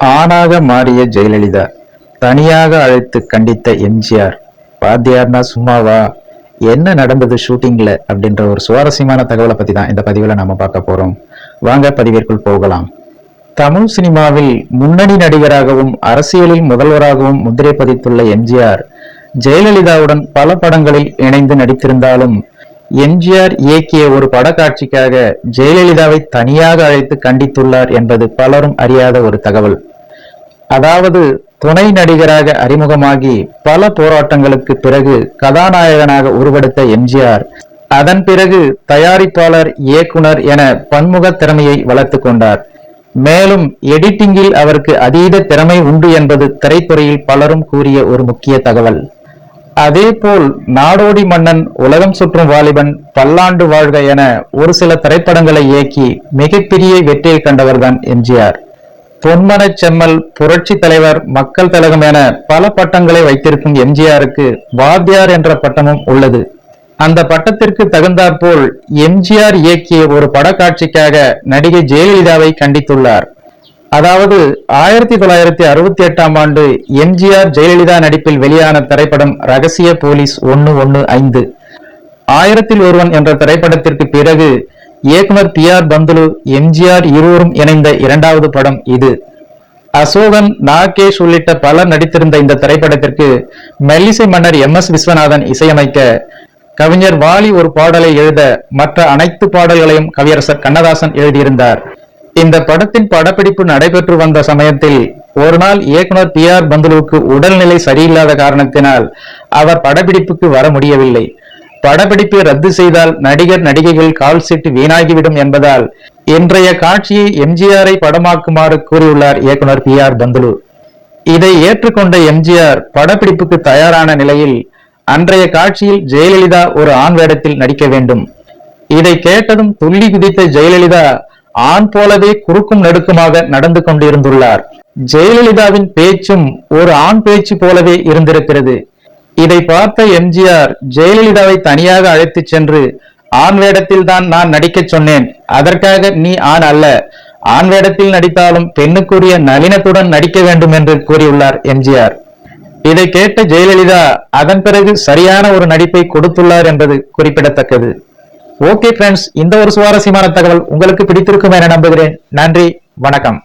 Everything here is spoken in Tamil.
ஆணாக மாறிய ஜெயலலிதா தனியாக அழைத்து கண்டித்த எம்ஜிஆர் வாத்தியார்னா சும்மாவா? என்ன நடந்தது ஷூட்டிங்ல அப்படின்ற ஒரு சுவாரஸ்யமான தகவலை பத்தி தான் இந்த பதிவில் நாம பார்க்க போறோம். வாங்க பதிவிற்குள் போகலாம். தமிழ் சினிமாவில் முன்னணி நடிகராகவும் அரசியலில் முதல்வராகவும் முத்திரை பதித்துள்ள எம்ஜிஆர் ஜெயலலிதாவுடன் பல படங்களில் இணைந்து நடித்திருந்தாலும் எம்ஜிஆர் இயக்கிய ஒரு படக்காட்சிக்காக ஜெயலலிதாவை தனியாக அழைத்து கண்டித்துள்ளார் என்பது பலரும் அறியாத ஒரு தகவல். அதாவது துணை நடிகராக அறிமுகமாகி பல போராட்டங்களுக்கு பிறகு கதாநாயகனாக உருவெடுத்த எம்ஜிஆர் அதன் பிறகு தயாரிப்பாளர் இயக்குனர் என பன்முக திறமையை வளர்த்து கொண்டார். மேலும் எடிட்டிங்கில் அவருக்கு அதீத திறமை உண்டு என்பது திரைத்துறையில் பலரும் கூறிய ஒரு முக்கிய தகவல். அதேபோல் நாடோடி மன்னன் உலகம் சுற்றும் வாலிபன் பல்லாண்டு வாழ்க என ஒரு சில திரைப்படங்களை இயக்கி மிகப்பெரிய வெற்றியை கண்டவர்தான் எம்ஜிஆர். பொன்மனச் செம்மல் புரட்சி தலைவர் மக்கள் திலகம் என பல பட்டங்களை வைத்திருக்கும் எம்ஜிஆருக்கு வாத்தியார் என்ற பட்டமும் உள்ளது. அந்த பட்டத்திற்கு தகுந்தாற்போல் எம்ஜிஆர் இயக்கிய ஒரு படக்காட்சிக்காக நடிகை ஜெயலலிதாவை கண்டித்துள்ளார். அதாவது ஆயிரத்தி தொள்ளாயிரத்தி அறுபத்தி எட்டாம் ஆண்டு எம்ஜிஆர் ஜெயலலிதா நடிப்பில் வெளியான திரைப்படம் ரகசிய போலீஸ் ஒன்னு ஒன்னு ஐந்து. ஆயிரத்தில் ஒருவன் என்ற திரைப்படத்திற்கு பிறகு இயக்குனர் பி ஆர் பந்துலு எம்ஜிஆர் இருவரும் இணைந்த இரண்டாவது படம் இது. அசோகன் நாகேஷ் உள்ளிட்ட பலர் நடித்திருந்த இந்த திரைப்படத்திற்கு மெல்லிசை மன்னர் எம் எஸ் விஸ்வநாதன் இசையமைக்க கவிஞர் வாலி ஒரு பாடலை எழுத மற்ற அனைத்து பாடல்களையும் கவியரசர் கண்ணதாசன் எழுதியிருந்தார். இந்த படத்தின் படப்பிடிப்பு நடைபெற்று வந்த சமயத்தில் ஒரு நாள் இயக்குனர் பி ஆர் பந்துலுவுக்கு உடல்நிலை சரியில்லாத காரணத்தினால் அவர் படப்பிடிப்புக்கு வர முடியவில்லை. படப்பிடிப்பை ரத்து செய்தால் நடிகர் நடிகைகள் கால் சீட்டு வீணாகிவிடும் என்பதால் இன்றைய காட்சியை எம்ஜிஆரை படமாக்குமாறு கூறியுள்ளார் இயக்குனர் பி ஆர் பந்துலு இதை ஏற்றுக்கொண்ட எம்ஜிஆர் படப்பிடிப்புக்கு தயாரான நிலையில் அன்றைய காட்சியில் ஜெயலலிதா ஒரு ஆண் வேடத்தில் நடிக்க வேண்டும். இதை கேட்டதும் துள்ளி குதித்த ஜெயலலிதா ஆண் போலவே குறுக்கும் நடுக்குமாக நடந்து கொண்டிருந்துள்ளார். ஜெயலலிதாவின் பேச்சும் ஒரு ஆண் பேச்சு போலவே இருந்திருக்கிறது. இதை பார்த்த எம்ஜிஆர் ஜெயலலிதாவை தனியாக அழைத்துச் சென்று ஆண் வேடத்தில் தான் நான் நடிக்கச் சொன்னேன் அதற்காக நீ ஆண் அல்ல. ஆண் வேடத்தில் நடித்தாலும் பெண்ணுக்குரிய நளினத்துடன் நடிக்க வேண்டும் என்று கூறியுள்ளார் எம்ஜிஆர். இதை கேட்ட ஜெயலலிதா அதன் பிறகு சரியான ஒரு நடிப்பை கொடுத்துள்ளார் என்பது குறிப்பிடத்தக்கது. ஓகே ஃப்ரெண்ட்ஸ் இந்த ஒரு சுவாரஸ்யமான தகவல் உங்களுக்கு பிடித்திருக்கும் என நம்புகிறேன். நன்றி வணக்கம்.